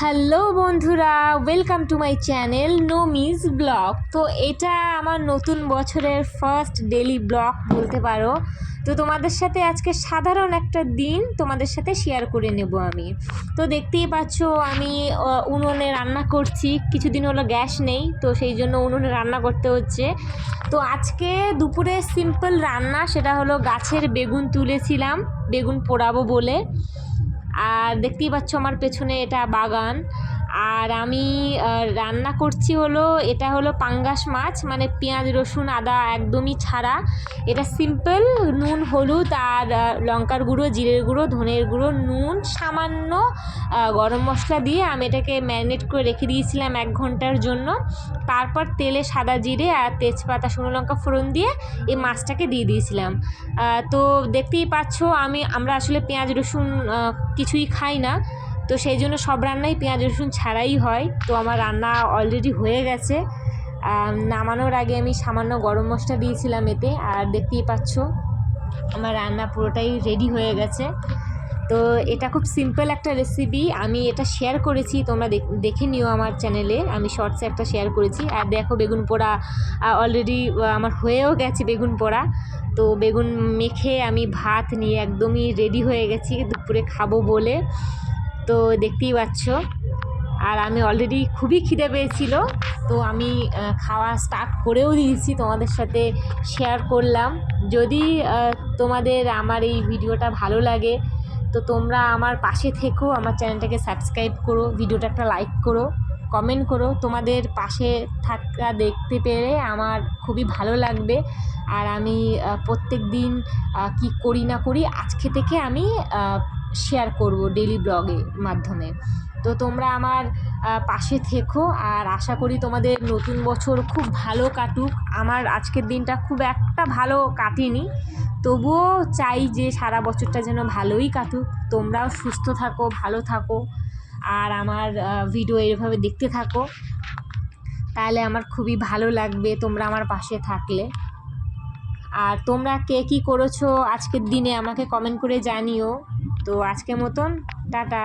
Hello বন্ধুরা welcome to my channel no miss blog তো এটা আমার নতুন বছরের ফার্স্ট ডেলি ব্লগ বলতে পারো। তো তোমাদের সাথে আজকে সাধারণ একটা দিন তোমাদের সাথে শেয়ার করে নেব আমি। তো দেখতেই পাচ্ছ, আমি উনুনে রান্না করছি। কিছুদিন হলো গ্যাস নেই, তো সেই জন্য উনুনে রান্না করতে হচ্ছে। তো আজকে দুপুরে সিম্পল রান্না, সেটা হলো গাছের বেগুন তুলেছিলাম, বেগুন পোড়াবো বলে। দেখতেই পাচ্ছ আমার পেছনে এটা বাগান। আর আমি রান্না করছি হলো, এটা হলো পাঙ্গাস মাছ মানে পেঁয়াজ, রসুন, আদা একদমই ছাড়া। এটা সিম্পল নুন, হলুদ আর লঙ্কার গুঁড়ো, জিরের গুঁড়ো, ধনের গুঁড়ো, নুন, সামান্য গরম মশলা দিয়ে আমি এটাকে ম্যারিনেট করে রেখে দিয়েছিলাম এক ঘণ্টার জন্য। তারপর তেলে সাদা জিরে আর তেজপাতা, শুকনো লঙ্কা ফোড়ন দিয়ে এই মাছটাকে দিয়ে দিয়েছিলাম। তো দেখতেই পাচ্ছ, আমি, আমরা আসলে পেঁয়াজ, রসুন কিছুই খাই না। তো সেই জন্য সব রান্নাই পেঁয়াজ, রসুন ছাড়াই হয়। তো আমার রান্না অলরেডি হয়ে গেছে। নামানোর আগে আমি সামান্য গরম মশলা দিয়েছিলাম এতে, আর দেখতেই পাচ্ছ, আমার রান্না পুরোটাই রেডি হয়ে গেছে। তো এটা খুব সিম্পল একটা রেসিপি আমি এটা শেয়ার করেছি, তোমরা দেখ- নিও আমার চ্যানেলে আমি শর্টসে একটা শেয়ার করেছি, আর দেখো বেগুন পোড়া অলরেডি আমার হয়েও গেছে বেগুন পোড়া। তো বেগুন মেখে আমি ভাত নিয়ে একদমই রেডি হয়ে গেছি, দুপুরে খাব বলে। তো দেখতেই পাচ্ছ। আর আমি অলরেডি খুবই খিদে পেয়েছিল, তো আমি খাওয়া স্টার্ট করেও দিয়েছি, তোমাদের সাথে শেয়ার করলাম। যদি তোমাদের আমার এই ভিডিওটা ভালো লাগে, তো তোমরা আমার পাশে থেকো, আমার চ্যানেলটাকে সাবস্ক্রাইব করো, ভিডিওটা একটা লাইক করো কমেন্ট করো। তোমাদের পাশে থাকা দেখতে পেরে আমার খুবই ভালো লাগবে। আর আমি প্রত্যেক দিন কী করি না করি, আজকে থেকে আমি শেয়ার করব ডেলি ব্লগের মাধ্যমে। তো তোমরা আমার পাশে থেকো আর আশা করি তোমাদের নতুন বছর খুব ভালো কাটুক। আমার আজকের দিনটা খুব একটা ভালো কাটেনি, তবুও চাই যে সারা বছরটা যেন ভালোই কাটুক। তোমরাও সুস্থ থাকো, ভালো থাকো আর আমার ভিডিও এভাবে দেখতে থাকো। তাহলে আমার খুবই ভালো লাগবে তোমরা আমার পাশে থাকলে। আর তোমরা কে কী করেছ আজকের দিনে আমাকে কমেন্ট করে জানিও। তো আজকের মতন টাটা।